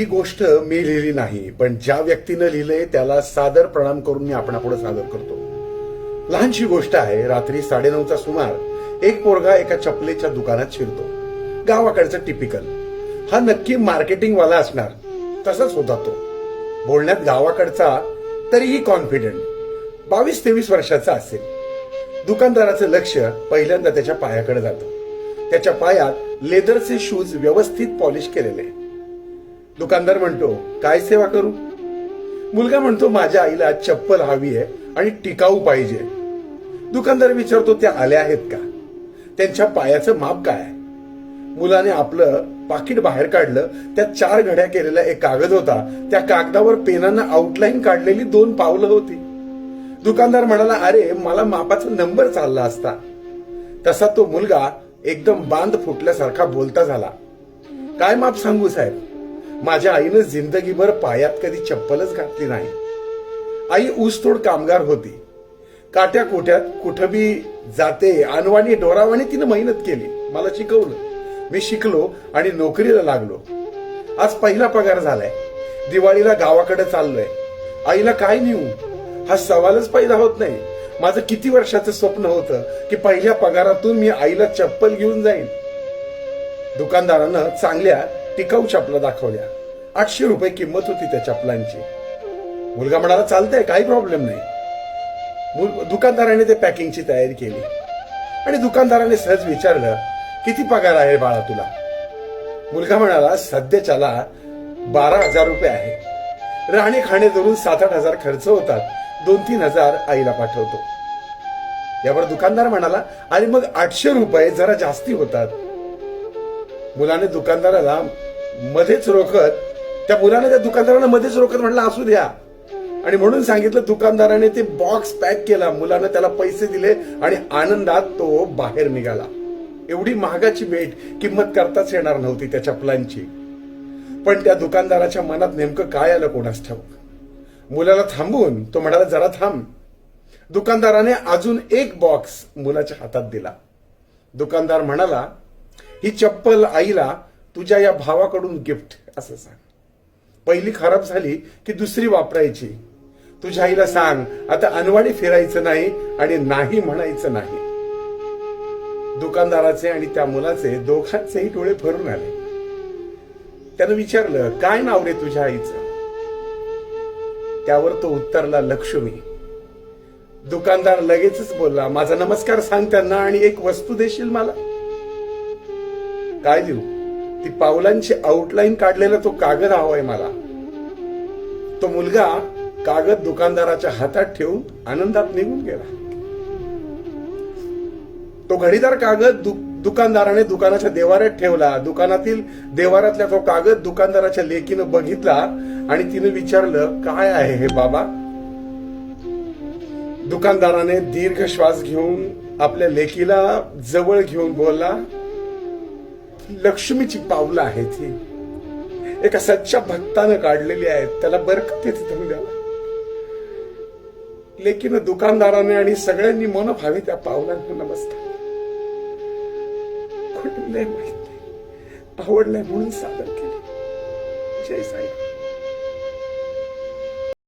ही गोष्ट मी लिहिली नाही पण ज्या व्यक्तीनं लिहिलंय त्याला सादर प्रणाम करून मी आपणापुढे सादर करतो. लहानशी गोष्ट आहे रात्री साडेनऊचा सुमार एक पोरगा एका चपलेच्या दुकानात शिरतो. गावाकडचं टिपिकल हा नक्की मार्केटिंगवाला असणार तसाच होता तो. बोलण्यात गावाकडचा तरीही कॉन्फिडंट बावीस तेवीस वर्षाचा असेल. दुकानदाराचं लक्ष पहिल्यांदा त्याच्या पायाकडे जातं. त्याच्या पायात लेदरचे शूज व्यवस्थित पॉलिश केलेले दुकानदार म्हणतो काय सेवा करू? मुलगा म्हणतो माझ्या आईला चप्पल हवी आहे आणि टिकाऊ पाहिजे. दुकानदार विचारतो त्या आल्या आहेत का? त्यांच्या पायाचं माप काय? मुलाने आपलं पाकिट बाहेर काढलं. त्यात चार घड्या केलेला एक कागद होता. त्या कागदावर पेनानं आउटलाईन काढलेली दोन पावलं होती. दुकानदार म्हणाला अरे मला मापाचा नंबर चालला असता. तसा तो मुलगा एकदम बांध फुटल्यासारखा बोलता झाला. काय माप सांगू साहेब? माझ्या आईनं जिंदगीभर पायात कधी चप्पलच घातली नाही. आई ऊसतोड कामगार होती. काट्या कोट्यात कुठं बी जाते अनवाणी डोरावाणी तिनं मेहनत केली. मला शिकवलं. मी शिकलो आणि नोकरीला लागलो. आज पहिला पगार झालाय. दिवाळीला गावाकडे चाललोय. आईला काय नेऊ? हा सवालच पैदा होत नाही. माझं किती वर्षाचं स्वप्न होतं की पहिल्या पगारातून मी आईला चप्पल घेऊन जाईन. दुकानदारानं चांगल्या टिकाऊ चपला दाखवल्या. आठशे रुपये किंमत होती त्या चपलांची मुलगा म्हणाला चालतंय काही प्रॉब्लेम नाही. मुल- दुकानदाराने ते पॅकिंगची तयारी केली. आणि दुकानदाराने सहज विचारलं किती पगार आहे बाळा तुला? मुलगा म्हणाला सध्याच्याला बारा हजार रुपये आहे. राहणे खाणे धरून सात आठ हजार खर्च होतात. दोन तीन हजार आईला पाठवतो. यावर दुकानदार म्हणाला आणि मग आठशे रुपये जरा जास्ती होतात. मुलाने दुकानदाराला मध्येच रोखत त्या मुलाने त्या दुकानदाराला मध्येच रोखत म्हटलं असू द्या. आणि म्हणून सांगितलं दुकानदाराने ते बॉक्स पॅक केला. मुलानं त्याला पैसे दिले आणि आनंदात तो बाहेर निघाला. एवढी महागाची भेट किंमत करताच येणार नव्हती त्या चपलांची पण त्या दुकानदाराच्या मनात नेमकं काय आलं कोणास ठाऊक? मुलाला थांबून तो म्हणाला जरा थांब. दुकानदाराने अजून एक बॉक्स मुलाच्या हातात दिला. दुकानदार म्हणाला ही चप्पल आईला तुझ्या या भावाकडून गिफ्ट असं सांग. पहिली खराब झाली की दुसरी वापरायची. तुझ्या आईला सांग आता अनवाणी फिरायचं नाही आणि नाही म्हणायचं नाही. दुकानदाराचे आणि त्या मुलाचे दोघांचेही डोळे भरून आले. त्यानं विचारलं काय नाव रे तुझ्या आईचं? त्यावर तो उत्तरला लक्ष्मी. दुकानदार लगेचच बोलला माझा नमस्कार सांग त्यांना आणि एक वस्तू देशील मला? काय देऊ? ती पावलांची आउटलाईन काढलेला तो कागद हवाय मला. तो मुलगा कागद दुकानदाराच्या हातात ठेवून आनंदात निघून गेला. तो घडीदार कागद दु- दुकानदाराने दुकानाच्या देवाऱ्यात ठेवला. दुकानातील देवारातल्या तो कागद दुकानदाराच्या लेकीनं बघितला आणि तिनं विचारलं काय आहे हे बाबा? दुकानदाराने दीर्घ श्वास घेऊन आपल्या लेकीला जवळ घेऊन बोलला लक्ष्मीची पावलं आहेत ही. एका सच्च्या भक्तानं काढलेली आहेत. त्याला बरकत तिथून द्यावा लेकिन दुकानदाराने आणि सगळ्यांनी मनोभावे त्या पावलांना नमस्कार. खोटलंय माहीत. नाही आवडलंय म्हणून सादर केले. जय साई